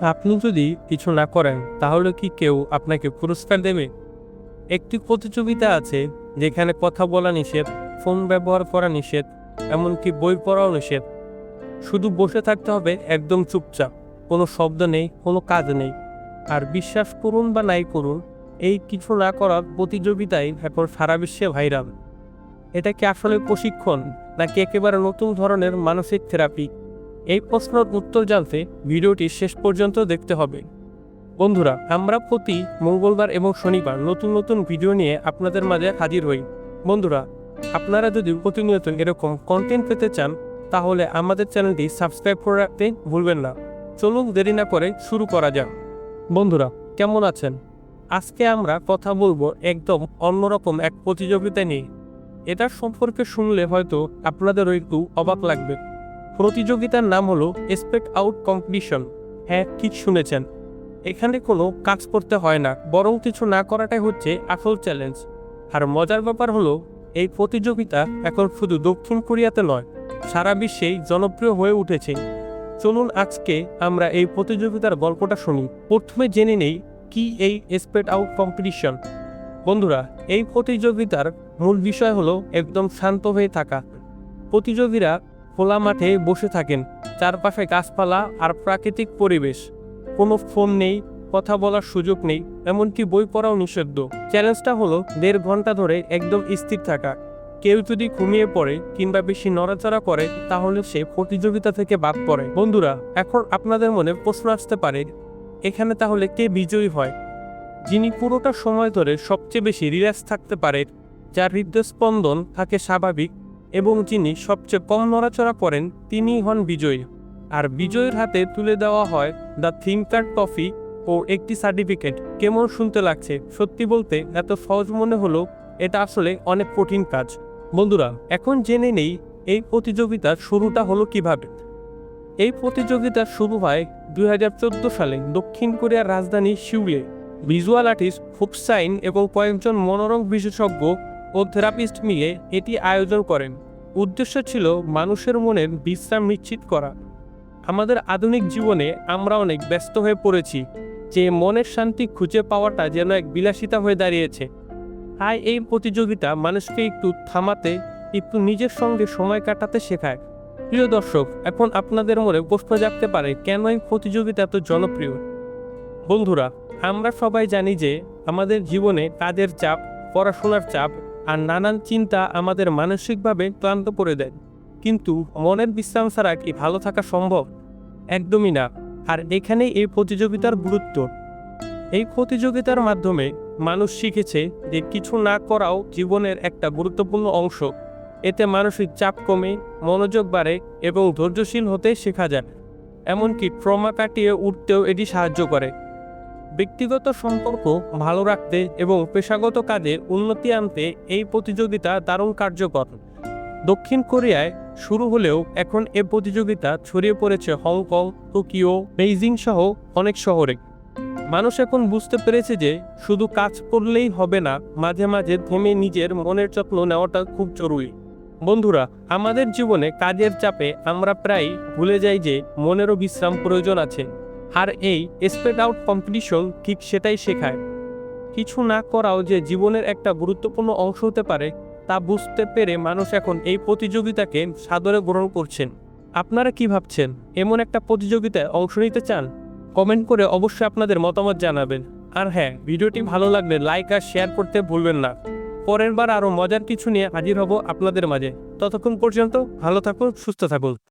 আপনি যদি কিছু না করেন, তাহলে কি কেউ আপনাকে পুরস্কার দেবে? একটি প্রতিযোগিতা আছে, যেখানে কথা বলা নিষেধ, ফোন ব্যবহার করা নিষেধ, এমনকি বই পড়াও নিষেধ। শুধু বসে থাকতে হবে, একদম চুপচাপ, কোনো শব্দ নেই, কোনো কাজ নেই। আর বিশ্বাস করুন বা নাই করুন, এই কিছু না করার প্রতিযোগিতায় এখন সারা বিশ্বে ভাইরাল। এটা কি আসলে প্রশিক্ষণ, নাকি একেবারে নতুন ধরনের মানসিক থেরাপি? এই প্রশ্নের উত্তর জানতে ভিডিওটি শেষ পর্যন্ত দেখতে হবে। বন্ধুরা, আমরা প্রতি মঙ্গলবার এবং শনিবার নতুন নতুন ভিডিও নিয়ে আপনাদের মাঝে হাজির হই। বন্ধুরা, আপনারা যদি প্রতিনিয়ত এরকম কন্টেন্ট পেতে চান, তাহলে আমাদের চ্যানেলটি সাবস্ক্রাইব করে রাখতে ভুলবেন না। চলুন দেরি না করে শুরু করা যাক। বন্ধুরা, কেমন আছেন? আজকে আমরা কথা বলব একদম অন্যরকম এক প্রতিযোগিতা নিয়ে। এটার সম্পর্কে শুনলে হয়তো আপনাদেরও একটু অবাক লাগবে। প্রতিযোগিতার নাম হলো এসপেক্ট আউট কম্পিটিশন হ্যাঁ ঠিক শুনেছেন। এখানে কোনো কাজ করতে হয় না, বরং কিছু না করাটাই হচ্ছে আসল চ্যালেঞ্জ আর মজার ব্যাপার হলো, এই প্রতিযোগিতা এখন শুধু দক্ষিণ কোরিয়াতে নয়, সারা বিশ্বেই জনপ্রিয় হয়ে উঠেছে। চলুন আজকে আমরা এই প্রতিযোগিতার গল্পটা শুনি। প্রথমে জেনে নেই, কি এই স্পেড আউট কম্পিটিশন বন্ধুরা, এই প্রতিযোগিতার মূল বিষয় হলো একদম শান্ত হয়ে থাকা। প্রতিযোগীরা খোলা মাঠে বসে থাকেন। চারপাশে গাছপালা আর প্রাকৃতিক পরিবেশ। কোনো ফোন নেই, কথা বলার সুযোগ নেই, এমনকি বই পড়াও নিষিদ্ধ। চ্যালেঞ্জটা হলো, দেড় ঘণ্টা ধরে একদম স্থির থাকা। কেউ যদি ঘুমিয়ে পড়ে কিংবা বেশি নড়াচড়া করে, তাহলে সে প্রতিযোগিতা থেকে বাদ পড়ে। বন্ধুরা, এখন আপনাদের মনে প্রশ্ন আসতে পারে, এখানে তাহলে কে বিজয়ী হয়? যিনি পুরোটা সময় ধরে সবচেয়ে বেশি রিল্যাক্স থাকতে পারে, যার হৃদস্পন্দন থাকে স্বাভাবিক এবং যিনি সবচেয়ে কম নড়াচড়া করেন তিনিই হন বিজয়ী। আর বিজয়ের হাতে তুলে দেওয়া হয় দ্য থিঙ্কার ট্রফি ও একটি সার্টিফিকেট। কেমন শুনতে লাগছে? সত্যি বলতে এত সহজ মনে হলো, এটা আসলে অনেক কঠিন কাজ। বন্ধুরা, এখন জেনে নেই এই প্রতিযোগিতার শুরুটা হলো কীভাবে। এই প্রতিযোগিতা শুরু হয় দুই হাজার চোদ্দ সালে দক্ষিণ কোরিয়ার রাজধানী সিউলে। ভিজুয়াল আর্টিস্ট ফুপসাইন এবং কয়েকজন মনোরম বিশেষজ্ঞ ও থেরাপিস্ট মিলে এটি আয়োজন করেন। উদ্দেশ্য ছিল মানুষের মনের বিশ্রাম নিশ্চিত করা। আমাদের আধুনিক জীবনে আমরা অনেক ব্যস্ত হয়ে পড়েছি, যে মনের শান্তি খুঁজে পাওয়াটা যেন এক বিলাসিতা হয়ে দাঁড়িয়েছে। তাই এই প্রতিযোগিতা মানুষকে একটু থামাতে, একটু নিজের সঙ্গে সময় কাটাতে শেখায়। প্রিয় দর্শক, এখন আপনাদের মনে প্রশ্ন জাগতে পারে, কেন এই প্রতিযোগিতা এত জনপ্রিয়? বন্ধুরা, আমরা সবাই জানি যে আমাদের জীবনে কাজের চাপ, পড়াশোনার চাপ আর নানান চিন্তা আমাদের মানসিকভাবে ক্লান্ত করে দেয়। কিন্তু মনের বিশ্রাম ছাড়া কি ভালো থাকা সম্ভব? একদমই না। আর এখানেই এই প্রতিযোগিতার গুরুত্ব। এই প্রতিযোগিতার মাধ্যমে মানুষ শিখেছে যে কিছু না করাও জীবনের একটা গুরুত্বপূর্ণ অংশ। এতে মানসিক চাপ কমে, মনোযোগ বাড়ে এবং ধৈর্যশীল হতে শেখা যায়। এমনকি ট্রমা কাটিয়ে উঠতেও এটি সাহায্য করে। ব্যক্তিগত সম্পর্ক ভালো রাখতে এবং পেশাগত কাজে উন্নতি আনতে এই প্রতিযোগিতা দারুণ কার্যকর। দক্ষিণ কোরিয়ায় শুরু হলেও এখন এ প্রতিযোগিতা ছড়িয়ে পড়েছে হংকং, টোকিও, বেইজিং সহ অনেক শহরে। মানুষ এখন বুঝতে পেরেছে যে শুধু কাজ করলেই হবে না, মাঝে মাঝে থেমে নিজের মনের যত্ন নেওয়াটা খুব জরুরি। বন্ধুরা, আমাদের জীবনে কাজের চাপে আমরা প্রায় ভুলে যাই যে মনেরও বিশ্রাম প্রয়োজন আছে। আর এই স্প্রেড আউট কম্পিটিশন ঠিক সেটাই শেখায়। কিছু না করাও যে জীবনের একটা গুরুত্বপূর্ণ অংশ হতে পারে, তা বুঝতে পেরে মানুষ এখন এই প্রতিযোগিতাকে সাদরে গ্রহণ করছেন। আপনারা কি ভাবছেন? এমন একটা প্রতিযোগিতায় অংশ নিতে চান? কমেন্ট করে অবশ্যই আপনাদের মতামত জানাবেন। আর হ্যাঁ ভিডিওটি ভালো লাগলে লাইক আর শেয়ার করতে ভুলবেন না। পরের বার আরও মজার কিছু নিয়ে হাজির হব আপনাদের মাঝে। ততক্ষণ পর্যন্ত ভালো থাকুন, সুস্থ থাকুন।